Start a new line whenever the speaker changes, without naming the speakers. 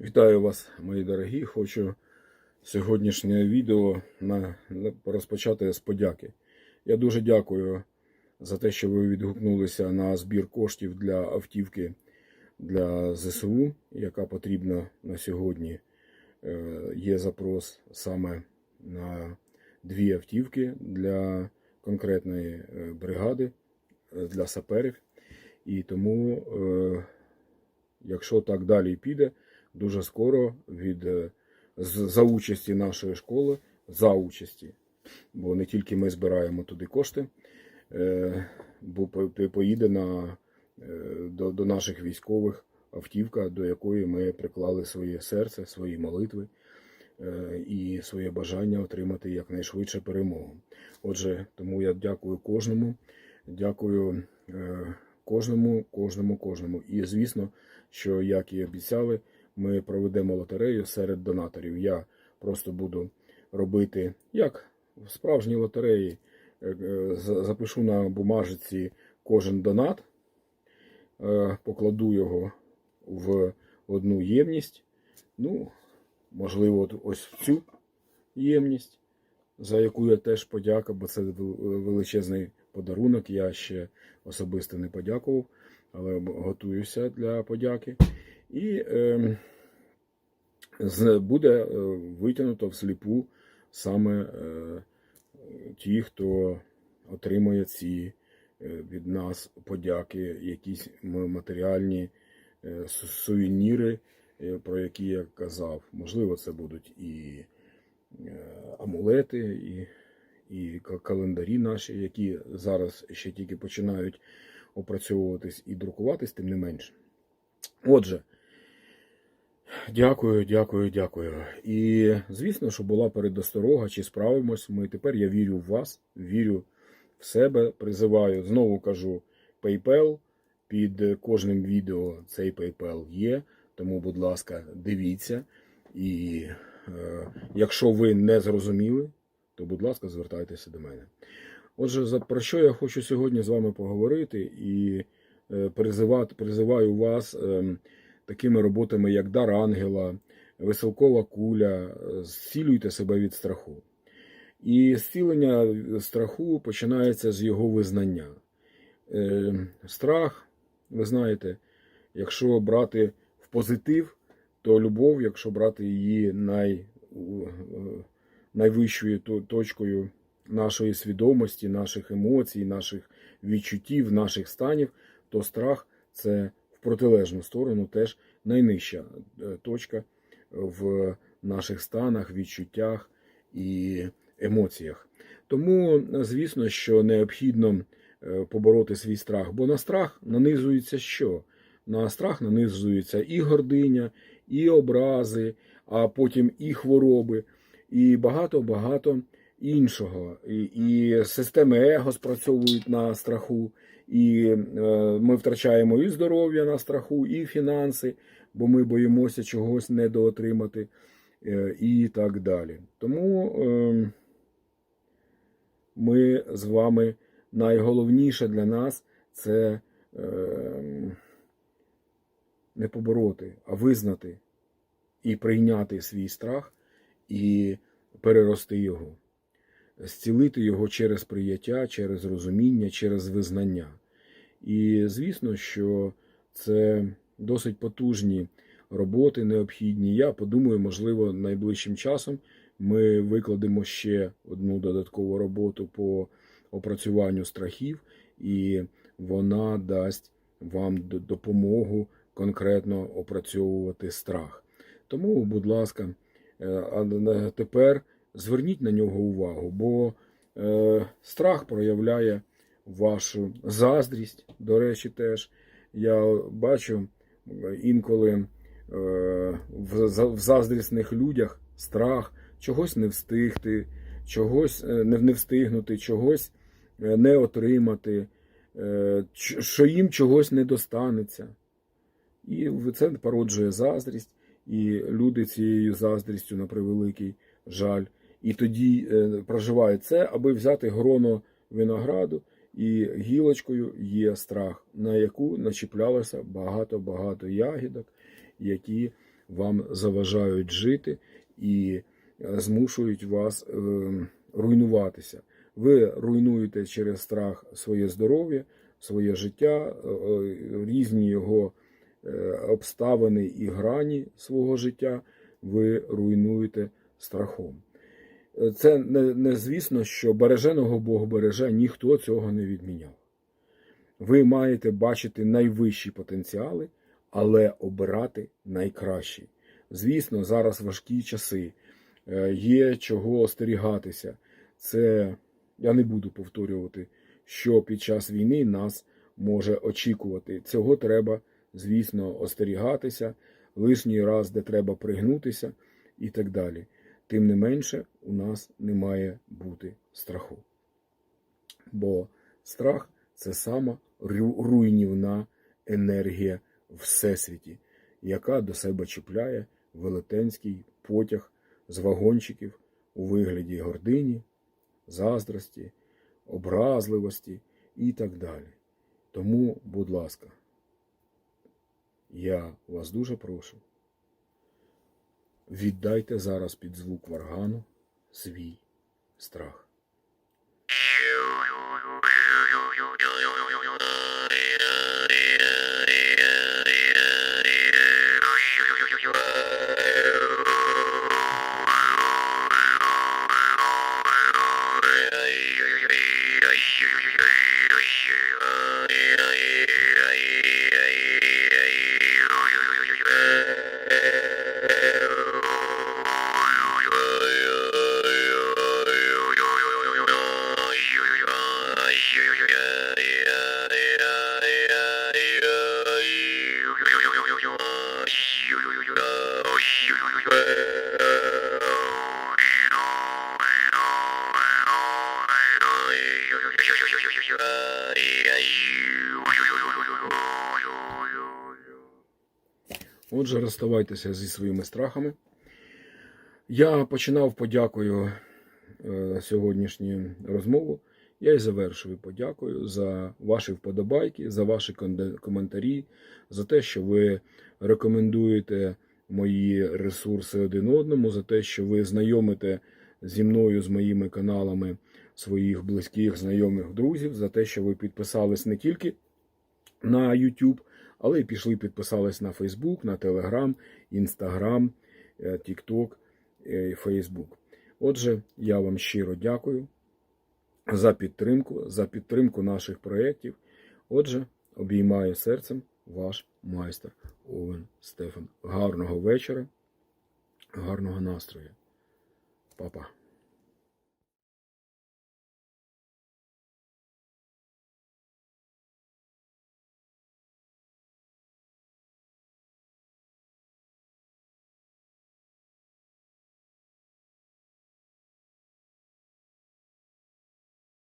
Вітаю вас, мої дорогі. Хочу сьогоднішнє відео на, розпочати з подяки. Я дуже дякую за те, що ви відгукнулися на збір коштів для автівки для ЗСУ, яка потрібна на сьогодні. Е, Є запрос саме на дві автівки для конкретної е, бригади, е, для саперів. І тому, якщо так далі піде, дуже скоро від е, за участі нашої школи, за участі, бо не тільки ми збираємо туди кошти, е, бо по- по- поїде на, е, до, до наших військових автівка, до якої ми приклали своє серце, свої молитви і своє бажання отримати якнайшвидше перемогу. Отже, тому я дякую кожному, дякую кожному, кожному, кожному. І звісно, що як і обіцяли, ми проведемо лотерею серед донаторів. Я просто буду робити як в справжній лотереї. е, е, за- Запишу на бумажці кожен донат, е, покладу його в одну ємність. Ну, можливо, ось в цю ємність, за яку я теж подяка, бо це величезний подарунок. Я ще особисто не подякував, але готуюся для подяки. І е, з- буде е, витягнуто всліпу саме е, ті, хто отримує ці е, від нас подяки, якісь матеріальні е, сувеніри, е, про які я казав. Можливо, це будуть і е, амулети, і, і календарі наші, які зараз ще тільки починають опрацьовуватись і друкуватись, тим не менше. Отже, дякую, дякую, дякую. І звісно, що була передосторога, чи справимось ми. Тепер я вірю в вас, вірю в себе, призиваю, знову кажу, PayPal. Під кожним відео цей PayPal є. Тому, будь ласка, дивіться. І е, якщо ви не зрозуміли, то, будь ласка, звертайтеся до мене. Отже, про що я хочу сьогодні з вами поговорити і е, призивати, призиваю вас ем, такими роботами, як Дар Ангела, Веселкова куля, е, зцілюйте себе від страху. І зцілення страху починається з його визнання. Е, Страх, ви знаєте, якщо брати в позитив, то любов, якщо брати її най, е, найвищою точкою нашої свідомості, наших емоцій, наших відчуттів, наших станів, то страх це протилежну сторону теж найнижча е, точка в наших станах, відчуттях і емоціях. Тому, звісно, що необхідно е, побороти свій страх, бо на страх нанизується що? На страх нанизується і гординя, і образи, а потім і хвороби, і багато-багато іншого. І, і системи его спрацьовують на страху, і е, ми втрачаємо і здоров'я на страху, і фінанси, бо ми боїмося чогось недоотримати, е, і так далі. Тому е, ми з вами найголовніше для нас це е, не побороти, а визнати і прийняти свій страх і перерости його, зцілити його через прияття, через розуміння, через визнання. І звісно, що це досить потужні роботи необхідні. Я подумаю, можливо, найближчим часом ми викладемо ще одну додаткову роботу по опрацюванню страхів, і вона дасть вам допомогу конкретно опрацьовувати страх. Тому, будь ласка, е, а тепер зверніть на нього увагу, бо е, страх проявляє вашу заздрість, до речі, теж. Я бачу е, інколи е, в, за- в заздрісних людях страх чогось не встигти, чогось е, не, не встигнути, чогось е, не отримати, е, що їм чогось не достанеться. І це породжує заздрість, і люди цією заздрістю, на превеликий жаль, і тоді е, проживають це, аби взяти гроно винограду, і гілочкою є страх, на яку начіплялося багато-багато ягідок, які вам заважають жити і е, змушують вас е, руйнуватися. Ви руйнуєте через страх своє здоров'я, своє життя, різні його обставини і грані свого життя ви руйнуєте страхом. Це не, не звісно, що береженого Бог береже, ніхто цього не відміняв. Ви маєте бачити найвищі потенціали, але обирати найкращі. Звісно, зараз важкі часи, е, є чого остерігатися. Це я не буду повторювати, що під час війни нас може очікувати. Цього треба, звісно, остерігатися, лишній раз, де треба пригнутися і так далі. Тим не менше, у нас не має бути страху. Бо страх це сама руйнівна енергія Всесвіті, яка до себе чіпляє велетенський потяг з вагончиків у вигляді гордині, заздрості, образливості і так далі. Тому, будь ласка, я вас дуже прошу, віддайте зараз під звук варгану свій страх. Отже, розставайтеся зі своїми страхами. Я починав подякою е, сьогоднішню розмову. Я і завершую подякою за ваші вподобайки, за ваші коментарі, за те, що ви рекомендуєте мої ресурси один одному, за те, що ви знайомите зі мною, з моїми каналами своїх близьких, знайомих друзів, за те, що ви підписались не тільки на YouTube, але й пішли, підписались на Facebook, на Telegram, Instagram, е, TikTok, е, Facebook. Отже, я вам щиро дякую за підтримку, за підтримку наших проєктів. Отже, обіймаю серцем ваш майстер Овен Стефан. Гарного вечора, гарного настрою. Па-па.